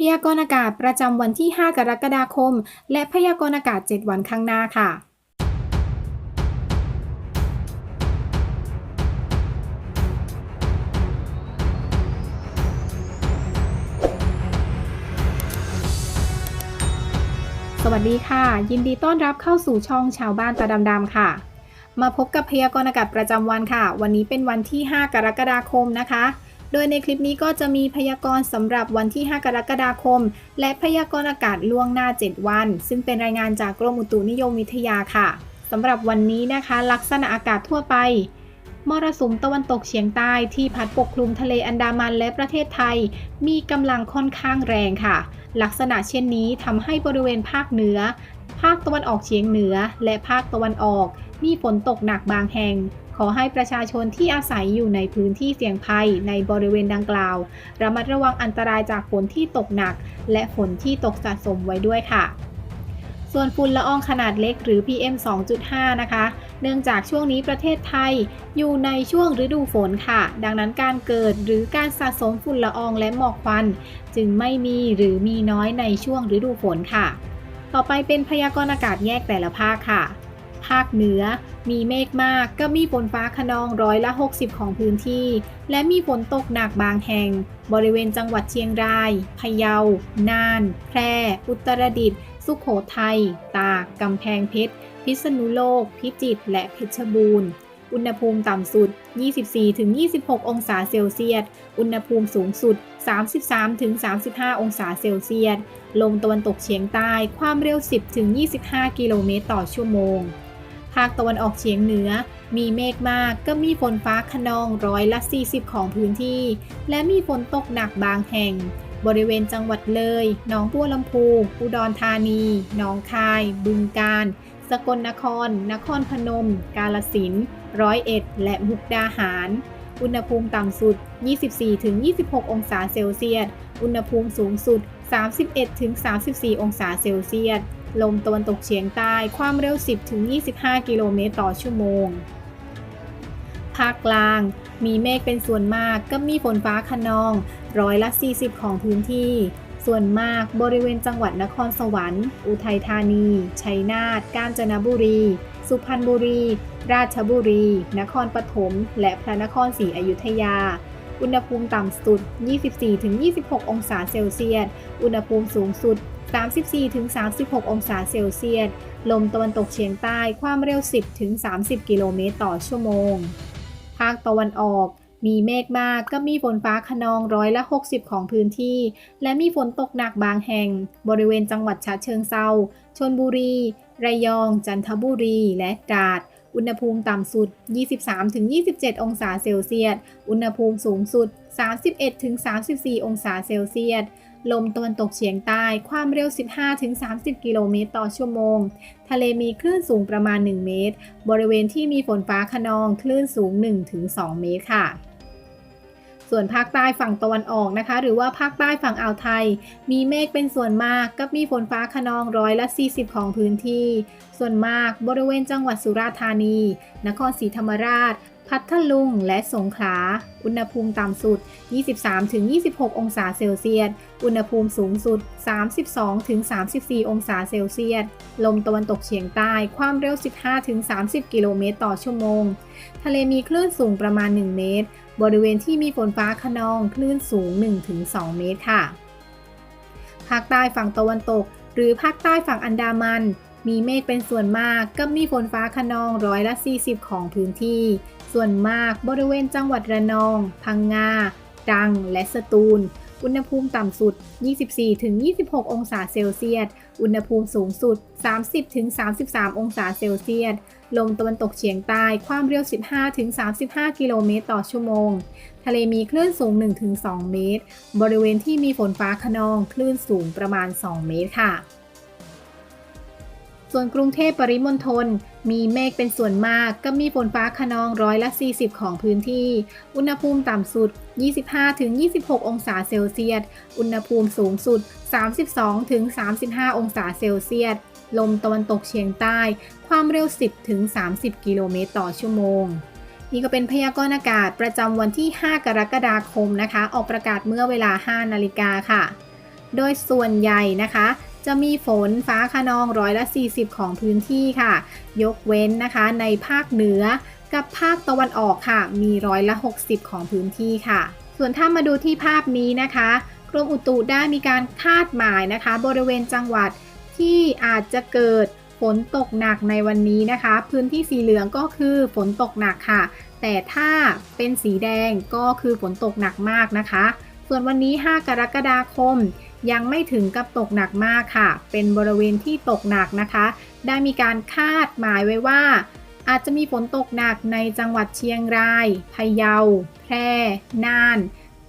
พยากรณ์อากาศประจำวันที่ 5 กรกฎาคม และพยากรณ์อากาศ 7 วันข้างหน้าค่ะสวัสดีค่ะ ยินดีต้อนรับเข้าสู่ช่องชาวบ้านตาดำๆค่ะ มาพบกับพยากรณ์อากาศประจำวันค่ะ วันนี้เป็นวันที่ 5 กรกฎาคมนะคะ โดยในคลิปนี้ก็จะมีพยากรณ์สำหรับวันที่ 5 กรกฎาคม และพยากรณ์อากาศล่วงหน้า 7 วัน ซึ่งเป็นรายงานจากกรมอุตุนิยมวิทยาค่ะสำหรับวันนี้นะคะ ลักษณะอากาศทั่วไป มรสุมตะวันตกเฉียงใต้ที่พัดปกคลุมทะเลอันดามันและประเทศไทย มีกำลังค่อนข้างแรงค่ะ ลักษณะเช่นนี้ทำให้บริเวณภาคเหนือ ภาคตะวันออกเฉียงเหนือ และภาคตะวันออก มีฝนตกหนักบางแห่ง ขอให้ประชาชนที่อาศัยอยู่ในพื้นที่เสี่ยงภัยในบริเวณดังกล่าว ระมัดระวังอันตรายจากฝนที่ตกหนัก และฝนที่ตกสะสมไว้ด้วยค่ะส่วนฝุ่นละอองขนาดเล็กหรือ PM 2.5 นะคะ เนื่องจากช่วงนี้ประเทศไทยอยู่ในช่วงฤดูฝนค่ะ ดังนั้นการเกิดหรือการสะสมฝุ่นละอองและหมอกควัน จึงไม่มีหรือมีน้อยในช่วงฤดูฝนค่ะ ต่อไปเป็นพยากรณ์อากาศแยกแต่ละภาคค่ะ ภาคเหนือ มีเมฆมากก็มีฝนฟ้าขนองร้อยละ 60 ของพื้นที่ และมีฝนตกหนักบางแห่ง บริเวณจังหวัดเชียงราย พะเยา น่าน แพร่ อุตรดิตถ์ สุขโขทัย ตาก กำแพงเพชร พิษณุโลก พิจิตร และเพชรบูรณ์อุณหภูมิต่ำสุด 24-26 องศาเซลเซียส อุณหภูมิสูงสุด 33-35 องศาเซลเซียส ลมตะวันตกเฉียงใต้ ความเร็ว 10-25 กิโลเมตรต่อชั่วโมง ภาคตะวันออกเฉียงเหนือ มีเมฆมากก็มีฝนฟ้าขนองร้อยละ 40 ของพื้นที่ และมีฝนตกหนักบางแห่ง บริเวณจังหวัดเลย หนองบัวลำพู อุดรธานี หนองคาย บึงกาฬ สกลนคร นครพนม กาลสินร้อยเอ็ด และมุกดาหาร อุณหภูมิต่ำสุด 24-26 องศาเซลเซียส อุณหภูมิสูงสุด 31-34 องศาเซลเซียส ลมตะวันตกเฉียงใต้ความเร็ว 10-25 กิโลเมตรต่อชั่วโมง ภาคกลาง มีเมฆเป็นส่วนมากก็มีฝนฟ้าขนองร้อยละ 40 ของพื้นที่ ส่วนมากบริเวณจังหวัดนครสวรรค์ อุทัยธานี ชัยนาท กาญจนบุรี สุพรรณบุรี ราชบุรี นครปฐม และพระนครศรีอยุธยา อุณหภูมิต่ำสุด 24-26 องศาเซลเซียส อุณหภูมิสูงสุด 34-36 องศาเซลเซียส ลมตะวันตกเฉียงใต้ความเร็ว 10-30 กิโลเมตรต่อชั่วโมง ภาคตะวันออกมีเมฆมากก็มีฝนฟ้าขนองร้อยละ 60 ของพื้นที่ และมีฝนตกหนักบางแห่ง บริเวณจังหวัดฉะเชิงเซาชนบุรี ระยอง จันทบุรี และตราด อุณหภูมิต่ำสุด 23-27 องศาเซลเซียส อุณหภูมิสูงสุด 31-34 องศาเซลเซียส ลมตะวันตกเฉียงใต้ ความเร็ว 15-30 กิโลเมตรต่อชั่วโมง ทะเลมีคลื่นสูงประมาณ 1 เมตร บริเวณที่มีฝนฟ้าขนองคลื่นสูง 1-2 เมตรค่ะ ส่วนภาคใต้ฝั่งตะวันออกนะคะ หรือว่าภาคใต้ฝั่งอ่าวไทย มีเมฆเป็นส่วนมากกับมีฝนฟ้าขนองร้อยละ 40 ของพื้นที่ ส่วนมากบริเวณจังหวัดสุราษฎร์ธานี นครศรีธรรมราช พัทลุง และสงขลา อุณหภูมิต่ำสุด 23-26 องศาเซลเซียส อุณหภูมิสูงสุด 32-34 องศาเซลเซียส ลมตะวันตกเฉียงใต้ ความเร็ว 15-30 กิโลเมตรต่อชั่วโมง ทะเลมีคลื่นสูงประมาณ 1 เมตร บริเวณที่มีฝนฟ้าขนอง คลื่นสูง 1-2 เมตรค่ะ ภาคใต้ฝั่งตะวันตก หรือภาคใต้ฝั่งอันดามัน มีเมฆเป็นส่วนมาก กับมีฝนฟ้าขนองร้อยละ 40 ของพื้นที่ ส่วนมากบริเวณจังหวัดระนอง พังงาตรัง และสตูล อุณหภูมิต่ำสุด 24-26 องศาเซลเซียส อุณหภูมิสูงสุด 30-33 องศาเซลเซียส ลมตะวันตกเฉียงใต้ ความเร็ว 15-35 กิโลเมตรต่อชั่วโมง ทะเลมีคลื่นสูง 1-2 เมตร บริเวณที่มีฝนฟ้าขนอง คลื่นสูงประมาณ 2 เมตรค่ะ ส่วนกรุงเทพปริมณฑลมีเมฆเป็นส่วนมากก็มีฝนฟ้าขนองร้อยละ 40 ของพื้นที่ อุณหภูมิต่ำสุด 25-26 องศาเซลเซียส อุณหภูมิสูงสุด 32-35 องศาเซลเซียส ลมตะวันตกเฉียงใต้ ความเร็ว 10-30 กิโลเมตรต่อชั่วโมงนี่ก็เป็นพยากรณ์อากาศประจำวันที่ 5 กรกฎาคมนะคะ ออกประกาศเมื่อเวลา 5 นาฬิกาค่ะ โดยส่วนใหญ่นะคะ จะมีฝนฟ้าขนองร้อยละ 40 ของพื้นที่ค่ะ ยกเว้นนะคะในภาคเหนือกับภาคตะวันออกค่ะ มีร้อยละ 60 ของพื้นที่ค่ะ ส่วนถ้ามาดูที่ภาพนี้นะคะ กรมอุตุได้มีการคาดหมายนะคะ บริเวณจังหวัดที่อาจจะเกิดฝนตกหนักในวันนี้นะคะ พื้นที่สีเหลืองก็คือฝนตกหนักค่ะ แต่ถ้าเป็นสีแดงก็คือฝนตกหนักมากนะคะ ส่วนวันนี้ 5 กรกฎาคม ยังไม่ถึงกับตกหนักมากค่ะ เป็นบริเวณที่ตกหนักนะคะ ได้มีการคาดหมายไว้ว่า อาจจะมีฝนตกหนักในจังหวัดเชียงราย พะเยา แพร่ น่าน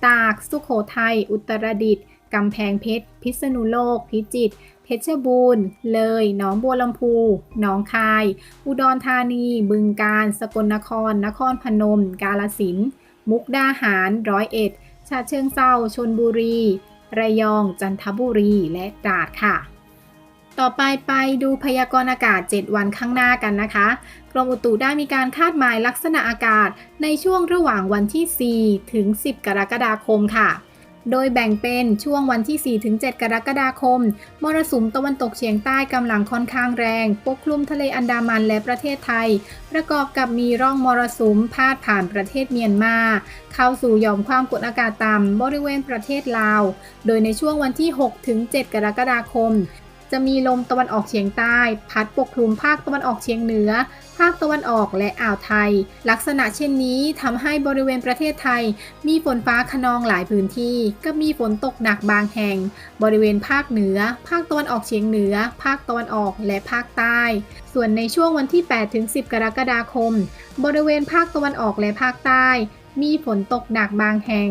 ตาก สุขโขทัย อุตรดิตถ์กำแพงเพชร พิษณุโลก พิจิตร เพชรบูรณ์ เลย หนองบัวลำพู หนองคาย อุดรธานี บึงกาฬ สกลนคร นครพนม กาฬสินธุ์ มุกดาหาร ร้อยเอ็ดฉะเชิงเซาชนบุรี ระยอง จันทบุรี และตราดค่ะ ต่อไปไปดูพยากรณ์อากาศ 7 วันข้างหน้ากันนะคะ กรมอุตุได้มีการคาดหมายลักษณะอากาศในช่วงระหว่างวันที่ 4 ถึง 10 กรกฎาคมค่ะ โดยแบ่งเป็นช่วงวันที่ 4-7 กรกฎาคม มรสุมตะวันตกเฉียงใต้กำลังค่อนข้างแรง ปกคลุมทะเลอันดามันและประเทศไทย ประกอบกับมีร่องมรสุมพาดผ่านประเทศเมียนมา เข้าสู่หย่อมความกดอากาศต่ำบริเวณประเทศลาว โดยในช่วงวันที่ 6-7 กรกฎาคม จะมีลมตะวันออกเฉียงใต้ พัดปกคลุมภาคตะวันออกเฉียงเหนือ ภาคตะวันออกและอ่าวไทย ลักษณะเช่นนี้ทำให้บริเวณประเทศไทย มีฝนฟ้าขนองหลายพื้นที่ ก็มีฝนตกหนักบางแห่ง บริเวณภาคเหนือ ภาคตะวันออกเฉียงเหนือ ภาคตะวันออกและภาคใต้ ส่วนในช่วงวันที่ 8-10 กรกฎาคม บริเวณภาคตะวันออกและภาคใต้ มีฝนตกหนักบางแห่ง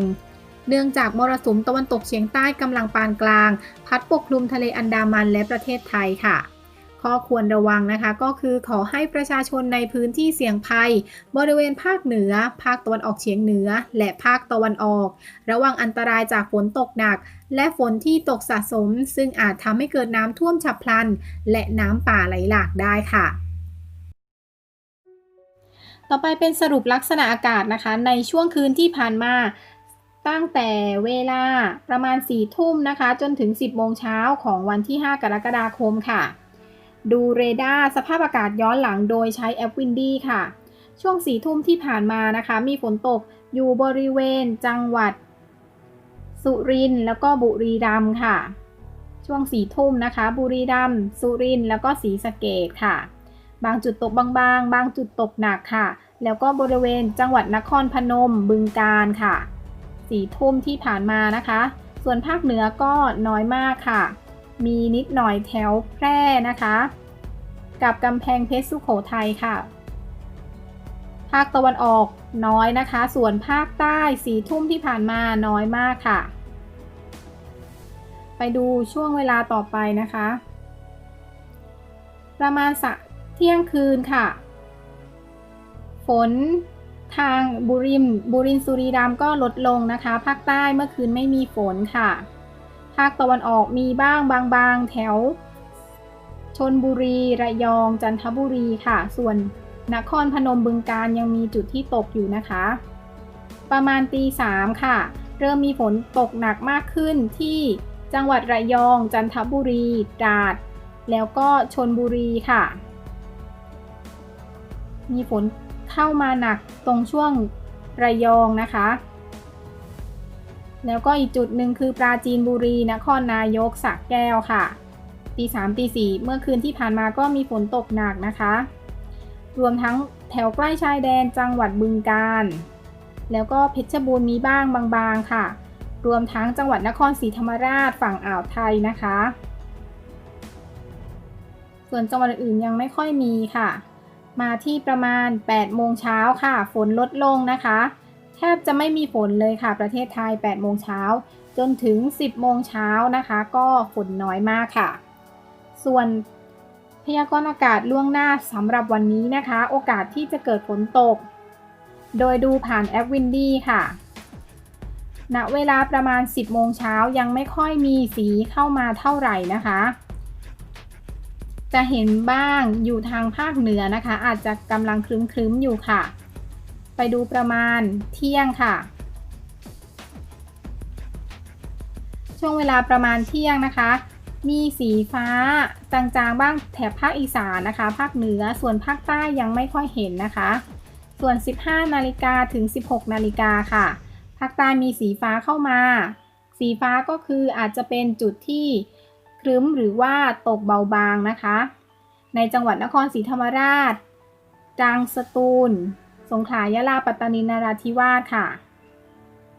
เนื่องจากมรสุมตะวันตกเฉียงใต้กำลังปานกลาง พัดปกคลุมทะเลอันดามันและประเทศไทยค่ะข้อควรระวังนะคะก็คือขอให้ประชาชนในพื้นที่เสี่ยงภัย บริเวณภาคเหนือ ภาคตะวันออกเฉียงเหนือ และภาคตะวันออก ระวังอันตรายจากฝนตกหนัก และฝนที่ตกสะสม ซึ่งอาจทำให้เกิดน้ำท่วมฉับพลัน และน้ำป่าไหลหลากได้ค่ะต่อไปเป็นสรุปลักษณะอากาศนะคะ ในช่วงคืนที่ผ่านมา ตั้งแต่เวลาประมาณ 4 ทุ่มนะคะ จนถึง 10 โมงเช้าของวันที่ 5 กรกฎาคมค่ะ ดูเรดาร์สภาพอากาศย้อนหลังโดยใช้แอปวินดี้ค่ะ ช่วง 4 ทุ่มที่ผ่านมานะคะ มีฝนตกอยู่บริเวณจังหวัด สุรินทร์แล้วก็บุรีรัมย์ค่ะ ช่วง 4 ทุ่มนะคะ บุรีรัมย์สุรินทร์แล้วก็ศรีสะเกดค่ะ บางจุดตกบางๆบางจุดตกหนักค่ะ แล้วก็บริเวณจังหวัดนครพนมบึงกาฬค่ะ สี่ทุ่มที่ผ่านมานะคะ ส่วนภาคเหนือก็น้อยมากค่ะ มีนิดหน่อยแถวแพร่นะคะ กับกำแพงเพชรสุโขทัยค่ะ ภาคตะวันออกน้อยนะคะ ส่วนภาคใต้สี่ทุ่มที่ผ่านมาน้อยมากค่ะ ไปดูช่วงเวลาต่อไปนะคะ ประมาณสักเที่ยงคืนค่ะ ฝน ทางบุริมบุรินสุรีรัมก็ลดลงนะคะ ภาคใต้เมื่อคืนไม่มีฝนค่ะ ภาคตะวันออกมีบ้างบางๆ แถวชนบุรีระยองจันทบุรีค่ะ ส่วนนครพนมบึงการยังมีจุดที่ตกอยู่นะคะ ประมาณตีสามค่ะ เริ่มมีฝนตกหนักมากขึ้นที่จังหวัดระยอง จันทบุรีตราด แล้วก็ชนบุรีค่ะ มีฝน เข้ามาหนักตรงช่วงระยองนะคะ แล้วก็อีกจุดหนึ่งคือปราจีนบุรีนครนายกสักแก้วค่ะตีสามตีสี่เมื่อคืนที่ผ่านมาก็มีฝนตกหนักนะคะ รวมทั้งแถวใกล้ชายแดนจังหวัดบึงกาฬแล้วก็เพชรบูรณ์มีบ้างบางๆค่ะ รวมทั้งจังหวัดนครศรีธรรมราชฝั่งอ่าวไทยนะคะ ส่วนจังหวัดอื่นยังไม่ค่อยมีค่ะ มาที่ประมาณ 8 โมงเช้าค่ะ ฝนลดลงนะคะ แทบจะไม่มีฝนเลยค่ะ ประเทศไทย 8 โมงเช้า จนถึง 10 โมงเช้านะคะ ก็ฝนน้อยมากค่ะ ส่วนพยากรณ์อากาศล่วงหน้าสำหรับวันนี้นะคะ โอกาสที่จะเกิดฝนตก โดยดูผ่านแอปวินดี้ค่ะ ณ เวลาประมาณ 10 โมงเช้ายังไม่ค่อยมีสีเข้ามาเท่าไหร่นะคะ จะเห็นบ้างอยู่ทางภาคเหนือนะคะ อาจจะกำลังคลึ้มๆอยู่ค่ะ ไปดูประมาณเที่ยงค่ะ ช่วงเวลาประมาณเที่ยงนะคะ มีสีฟ้าจางๆบ้างแถบภาคอีสานนะคะ ภาคเหนือส่วนภาคใต้ยังไม่ค่อยเห็นนะคะ ส่วน 15 นาฬิกาถึง 16 นาฬิกาค่ะ ภาคใต้มีสีฟ้าเข้ามา สีฟ้าก็คืออาจจะเป็นจุดที่ ครึ้มหรือว่าตกเบาบางนะคะ ในจังหวัดนครศรีธรรมราชตรังสตูล สงขลายะลาปัตตานีนราธิวาสค่ะ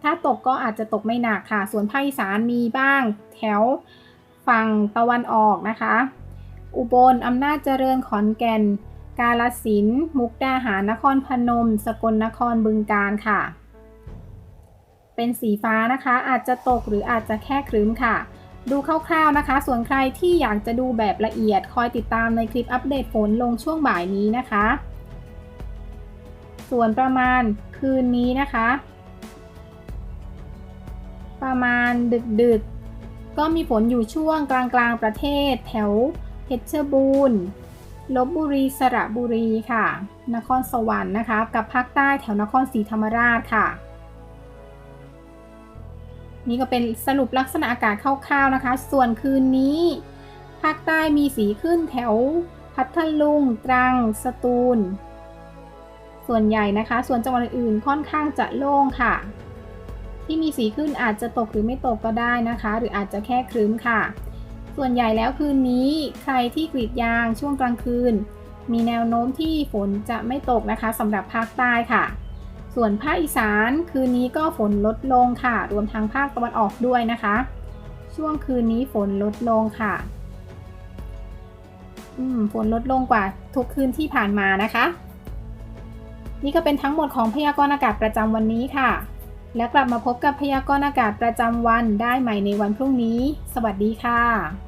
ถ้าตกก็อาจจะตกไม่หนักค่ะ ส่วนภาคอีสานมีบ้างแถวฝั่งตะวันออกนะคะ อุบลอำนาจเจริญขอนแก่น กาลสินธุ์มุกดาหารนครพนม สกลนครบึงกาฬค่ะ เป็นสีฟ้านะคะอาจจะตกหรืออาจจะแค่ครึ้มค่ะ ดูคร่าวๆนะคะ ส่วนใครที่อยากจะดูแบบละเอียด คอยติดตามในคลิปอัปเดตฝนลงช่วงบ่ายนี้นะคะ ส่วนประมาณคืนนี้นะคะ ประมาณดึกๆก็มีฝนอยู่ช่วงกลางๆประเทศ แถวเพชรบูรณ์ลบบุรีสระบุรีค่ะ นครสวรรค์นะคะ กับภาคใต้แถวนครศรีธรรมราชค่ะ นี่ก็เป็นสรุปลักษณะอากาศคร่าวๆนะคะ ส่วนคืนนี้ ภาคใต้มีสีขึ้นแถว พัทลุง ตรัง สตูล ส่วนใหญ่นะคะ ส่วนจังหวัดอื่นค่อนข้างจะโล่งค่ะ ที่มีสีขึ้นอาจจะตกหรือไม่ตกก็ได้นะคะ หรืออาจจะแค่ครึ้มค่ะ ส่วนใหญ่แล้วคืนนี้ใครที่กรีดยางช่วงกลางคืน มีแนวโน้มที่ฝนจะไม่ตกนะคะสำหรับภาคใต้ค่ะ ส่วนภาคอีสานคืนนี้ก็ฝนลดลงค่ะ รวมทั้งภาคตะวันออกด้วยนะคะ ช่วงคืนนี้ฝนลดลงค่ะ อืม ฝนลดลงกว่าทุกคืนที่ผ่านมานะคะ นี่ก็เป็นทั้งหมดของพยากรณ์อากาศประจำวันนี้ค่ะ แล้วกลับมาพบกับพยากรณ์อากาศประจำวันได้ใหม่ในวันพรุ่งนี้ สวัสดีค่ะ